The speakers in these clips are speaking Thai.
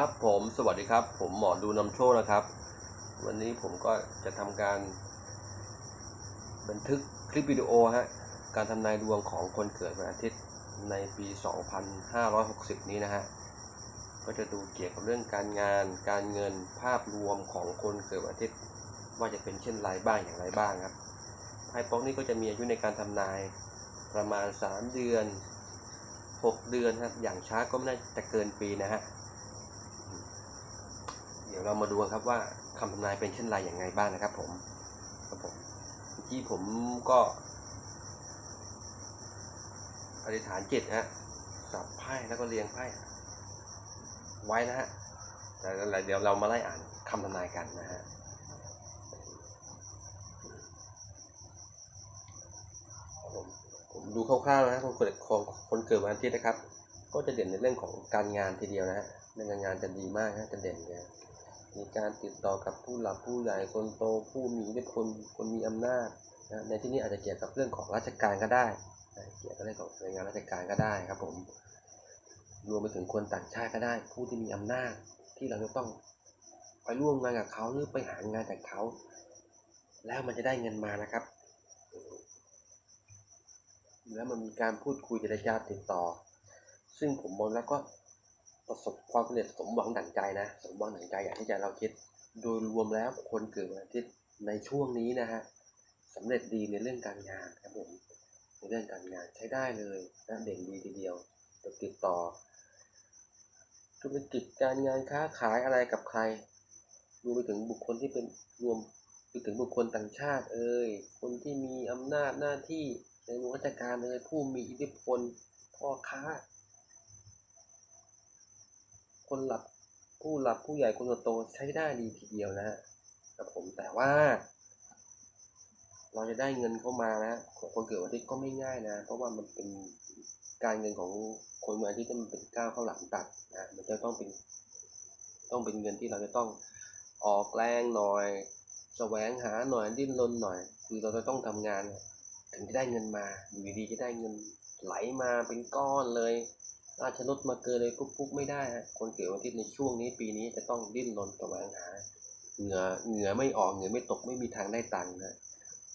ครับผมสวัสดีครับ ผมหมอดูนำโชคนะครับ วันนี้ผมก็จะทำการ บันทึกคลิปวิดีโอฮะการทำนายดวงของคนเกิดวันอาทิตย์ในปี 2560 นี้นะฮะก็จะดูเกี่ยวกับเรื่องการงาน การเงินภาพรวมของคนเกิดวันอาทิตย์ ว่าจะเป็นเช่นไรบ้างอย่างไรบ้างครับไพ่ป๊อกนี้ก็จะมีอายุในการทำนายประมาณ 3 เดือน 6 เดือนครับอย่างช้าก็ไม่น่าจะเกินปีนะฮะ ดี๋ยวเรามาดูกันครับว่าคำทำนายเป็นเช่นไรอย่างไรบ้างนะครับ ผมครับผมเมื่ผมก็อธิษฐานจิตฮะสับไพ่แล้วก็เรียงไพ่ไว้นะฮะแต่เดี๋ยวเรามาไล่อ่านคำทำนายกันนะฮะผมผมดูคร่าวๆนะคนเกิดคนคนเกิดวันอาทิตย์นะครับ ก็จะเด่นในเรื่องของการงานทีเดียวนะฮะเรื่องการงานจะดีมากนะจะเด่นเลย มีการติดต่อกับผู้หลักผู้ใหญ่คนโตผู้มีอิทธิพลคนมีอำนาจนะในที่นี้อาจจะเกี่ยวกับเรื่องของราชการก็ได้นะเกี่ยวกับเรื่องของหน่วยงานราชการก็ได้ครับผมรวมไปถึงคนต่างชาติก็ได้ ผู้ที่มีอำนาจที่เราจะต้องไปร่วมงานกับเขาหรือไปหางานจากเขา แล้วมันจะได้เงินมานะครับ แล้วมันมีการพูดคุยเจรจาติดต่อ ซึ่งผมมองแล้วก็ ประสบความสำเร็จสมหวังดั่งใจนะ สมหวังดั่งใจอย่างที่ใจเราคิด โดยรวมแล้วคนเกิดวันอาทิตย์ในช่วงนี้นะฮะสำเร็จดีในเรื่องการงานครับผมในเรื่องการงานใช้ได้เลยนะเด่นดีทีเดียวจะติดต่อธุรกิจการงานค้าขายอะไรกับใครรวมไปถึงบุคคลที่เป็นรวมไปถึงบุคคลต่างชาติเอ่ยคนที่มีอำนาจหน้าที่ในวงราชการเอ่ยผู้มีอิทธิพลพ่อค้า คนหลักผู้หลักผู้ใหญ่คนโตใช้ได้ดีทีเดียวนะฮะกับผมแต่ว่า เราจะได้เงินเข้ามานะของคนเกิดวันอาทิตย์ก็ไม่ง่ายนะ เพราะว่ามันเป็นการเงินของคนวันอาทิตย์มันเป็นก้าวเข้าหลังตัดนะมันจะต้องเป็นต้องเป็นเงินที่เราจะต้องออกแรงหน่อยแสวงหาหน่อยดิ้นรนหน่อย คือเราจะต้องทำงาน ถึงจะได้เงินมาอยู่ดีจะได้เงินไหลมาเป็นก้อนเลย ราชนดมาเกินเลยปุ๊บๆไม่ได้ฮะคนเกิดวันอาทิตย์ในช่วงนี้ปีนี้จะต้องดิ้นรนแสวงหาเหงื่อเหงื่อไม่ออกเหงื่อไม่ตกไม่มีทางได้ตังค์นะ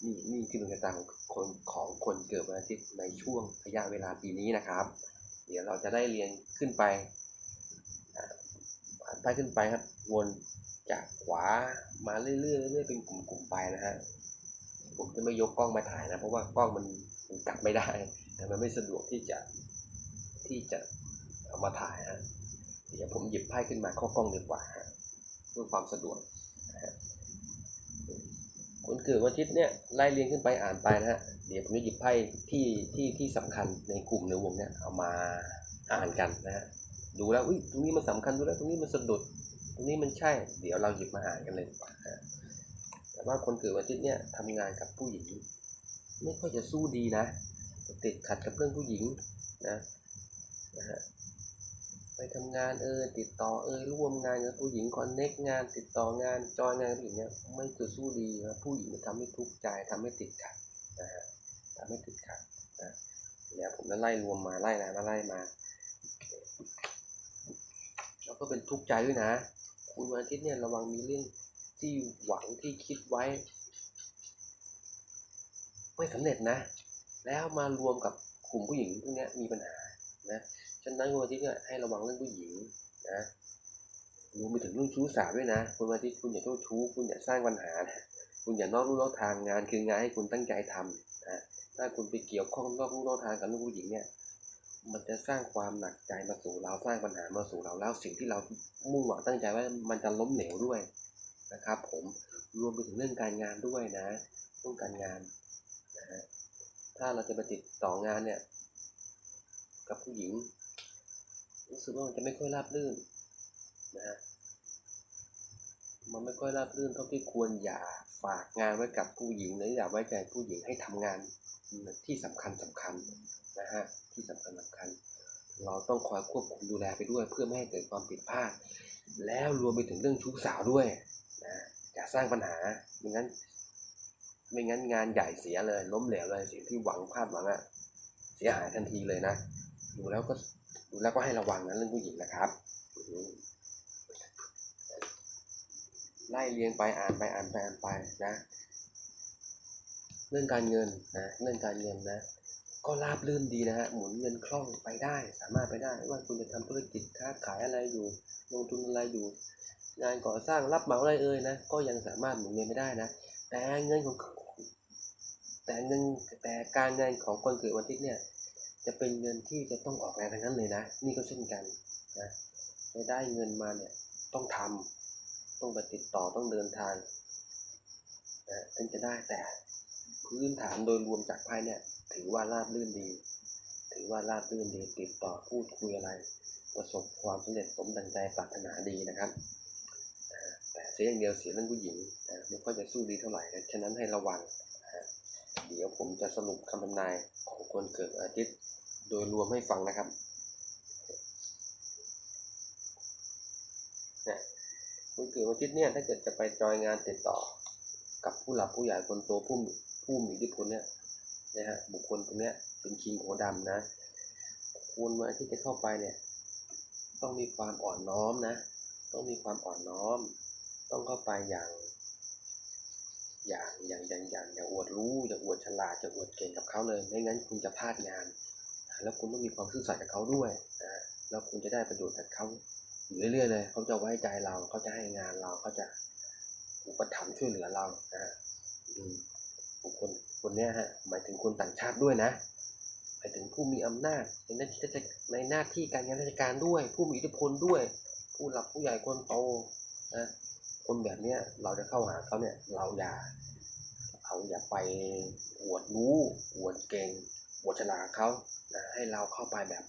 นี่นี่คือดวงชะตาของคนของคนเกิดวันอาทิตย์ในช่วงระยะเวลาปีนี้นะครับ เดี๋ยวเราจะได้เรียนขึ้นไปอ่านไปขึ้นไปครับ วนจากขวามาเรื่อยๆเรื่อยๆเป็นกลุ่มๆไปนะฮะผมจะไม่ยกกล้องมาถ่ายนะ เพราะว่ากล้องมันมันกลับไม่ได้แต่มันไม่สะดวกที่จะ ที่จะเอามาถ่ายฮะเดี๋ยวผมหยิบไพ่ขึ้นมาเข้ากล้องดีกว่าฮะเพื่อความสะดวกนะฮะคนเกิดวันอาทิตย์เนี่ยไล่เรียงขึ้นไปอ่านไปนะฮะเดี๋ยวผมจะหยิบไพ่ที่ที่ที่สำคัญในกลุ่มในวงเนี่ยเอามาอ่านกันนะฮะดูแล้วอุ้ยตรงนี้มันสำคัญดูแล้วตรงนี้มันสะดุดตรงนี้มันใช่ เดี๋ยวเราหยิบมาอ่านกันเลยดีกว่าฮะแต่ว่าคนเกิดวันอาทิตย์เนี่ยทำงานกับผู้หญิง ไม่ค่อยจะสู้ดีนะติดขัดกับเรื่องผู้หญิงนะ นะฮะไปทำงานเออติดต่อเออร่วมงานกับผู้หญิงคอนเน็กงาน ติดต่องานจอยงานกับผู้หญิงเนี่ยไม่จะสู้ดีนะผู้หญิงจะทำให้ทุกข์ใจทำให้ติดขัดนะฮะทำให้ติดขัดนะเนี่ยผมจะไล่รวมมาไล่นะมาไล่มาแล้วก็เป็นทุกข์ใจด้วยนะ คุณวันอาทิตย์เนี่ยระวังมีเรื่องที่หวังที่คิดไว้ ไม่สำเร็จนะ แล้วมารวมกับกลุ่มผู้หญิงพวกนี้มีปัญหา นะฉะนั้นคุณอาทิตย์เนี่ยให้ระวังเรื่องผู้หญิงนะรวมไปถึงเรื่องชู้สาวด้วยนะคุณอาทิตย์คุณอย่าเจ้าชู้ คุณอย่าสร้างปัญหานะคุณอย่านอกลู่นอกทางงานคืองานให้คุณตั้งใจทำนะถ้าคุณไปเกี่ยวข้องนอกลู่นอกทางกับเรื่องผู้หญิงเนี่ยมันจะสร้างความหนักใจมาสู่เราสร้างปัญหามาสู่เราแล้วสิ่งที่เรามุ่งหวังตั้งใจไว่ามันจะล้มเหลวด้วยนะครับ ผมรวมไปถึงเรื่องการงานด้วยนะเรื่องการงานนะฮะถ้าเราจะไปติดต่องานเนี่ย กับผู้หญิงรู้สึกว่ามันจะไม่ค่อยราบรื่นนะฮะมันไม่ค่อยราบรื่นเท่าที่ควรอย่าฝากงานไว้กับผู้หญิงหรืออย่าไว้ใจผู้หญิงให้ทำงานที่สำคัญสำคัญนะฮะที่สำคัญสำคัญ เราต้องคอยควบคุมดูแลไปด้วยเพื่อไม่ให้เกิดความผิดพลาด แล้วรวมไปถึงเรื่องชู้สาวด้วยนะอย่าสร้างปัญหาไม่งั้น ไม่งั้นงานใหญ่เสียเลย ล้มเหลวเลยสิ่งที่หวังพลาดหวังอะเสียหายทันทีเลยนะ ดูแล้วก็ดูแล้วก็ให้ระวังนะเรื่องผู้หญิงนะครับไล่เรียงไปอ่านไปอ่านไปอ่านไปนะ เรื่องการเงินนะเรื่องการเงินนะ ก็ราบรื่นดีนะฮะหมุนเงินคล่องไปได้ สามารถไปได้ว่าคุณจะทำธุรกิจค้าขายอะไรอยู่ ลงทุนอะไรอยู่ งานก่อสร้างรับเหมาอะไรเอ่ยนะก็ยังสามารถหมุนเงินไม่ได้นะ แต่เงินของแต่เงินแต่การเงินของคนเกิดวันทิตย์เนี่ย จะเป็นเงินที่จะต้องออกแรงทั้งนั้นเลยนะ นี่ก็เช่นกันนะจะได้เงินมาเนี่ยต้องทำต้องไปติดต่อต้องเดินทางนะถึงจะได้แต่พื้นฐานโดยรวมจากไพ่เนี่ยถือว่าราบรื่นดี ถือว่าราบรื่นดีติดต่อพูดคุยอะไร ประสบความสำเร็จสมดังใจปรารถนาดีนะครับแต่เสียอย่างเดียวเสียเรื่องผู้หญิงไม่ค่อยจะสู้ดีเท่าไหร่ฉะนั้นให้ระวังนะเดี๋ยวผมจะสรุปคำทำนายของคนเกิดอาทิตย์ โดยรวมให้ฟังนะครับเนี่ยคนเกิดวันอาทิตย์เนี่ยถ้าเกิดจะไปจอยงานติดต่อ กับผู้หลักผู้ใหญ่คนโตผู้ผู้มีอิทธิพลเนี่ยนะฮะบุคคลตรงเนี้ยเป็นคิงโหดำนะคุณวันอาที่จะเข้าไปเนี่ยต้องมีความอ่อนน้อมนะ ต้องมีความอ่อนน้อม ต้องเข้าไปอย่างอย่างอย่างอย่างอย่างอย่าอวดรู้อย่าอวดฉลาดอย่าอวดเก่งกับเขาเลย ไม่งั้นคุณจะพลาดงาน แล้วคุณต้องมีความซื่อสัตย์กับเขาด้วยนะแล้วคุณจะได้ประโยชน์จากเขาอยู่เรื่อยๆเลยเขาจะไว้ใจเราเขาจะให้งานเราเขาจะอุปถัมภ์ช่วยเหลือเรานะฮะอืมบุคคลคนเนี้ยฮะหมายถึงคนต่างชาติด้วยนะหมายถึงผู้มีอำนาจในหน้าที่ราชในหน้าที่การงานราชการด้วย ผู้มีอิทธิพลด้วย ผู้หลักผู้ใหญ่คนโตนะคนแบบเนี้ยเราจะเข้าหาเขาเนี่ยเราอย่าเราอย่าไปอวดรู้อวดเก่งอวดฉลาดเขา นะให้เราเข้าไปแบบ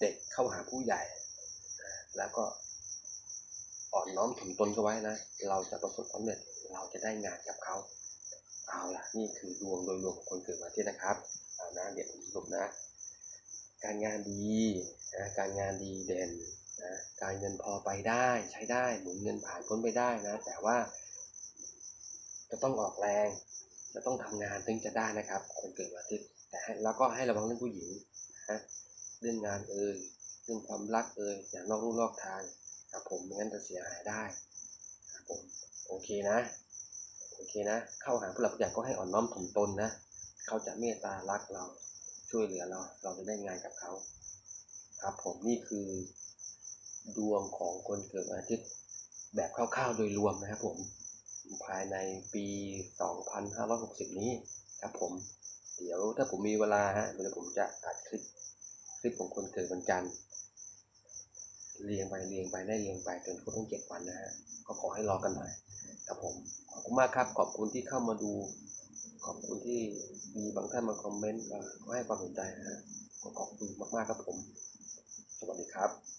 เด็กเข้าหาผู้ใหญ่นะแล้วก็อ่อนน้อมถ่อมตนเขาไว้นะ เราจะประสบความสำเร็จเราจะได้งานกับเขาเอาล่ะนี่คือดวงโดยรวมของคนเกิดวันอาทิตย์นะครับเอานะเดี๋ยวผมสรุปนะ การงานดีนะการงานดีเด่นนะการเงินพอไปได้ใช้ได้หมุนเงินผ่านพ้นไปได้นะ แต่ว่า จะต้องออกแรง จะต้องทำงานถึงจะได้นะครับ คนเกิดวันอาทิตย์ แต่แล้วก็ให้ระวังเรื่องผู้หญิงนะเรื่องงานเอ่ยเรื่องความรักเอ่ยอย่านอกลู่นอกทางครับผมไม่งั้นจะเสียหายได้ครับผมโอเคนะโอเคนะ เข้าหาผู้หลักผู้ใหญ่ก็ให้อ่อนน้อมถ่อมตนนะเขาจะเมตตารักเราช่วยเหลือเรา เราจะได้งานกับเขาครับผมนี่คือดวงของคนเกิดวันอาทิตย์แบบคร่าวๆโดยรวมนะครับผมภายในปี 2560 นี้ครับผม เดี๋ยวถ้าผมมีเวลาฮะเดี๋ยวผมจะอัดคลิปคลิปของคนเกิดวันจันทร์เรียงไปเรียงไปได้เรียงไปจนครบทั้งเจ็ดวันนะฮะก็ขอให้รอกันหน่อยครับผมขอบคุณมากครับ ขอบคุณที่เข้ามาดู ขอบคุณที่มีบางท่านมาคอมเมนต์ก็ให้ความสนใจนะฮะก็ขอบคุณมากๆครับผม สวัสดีครับ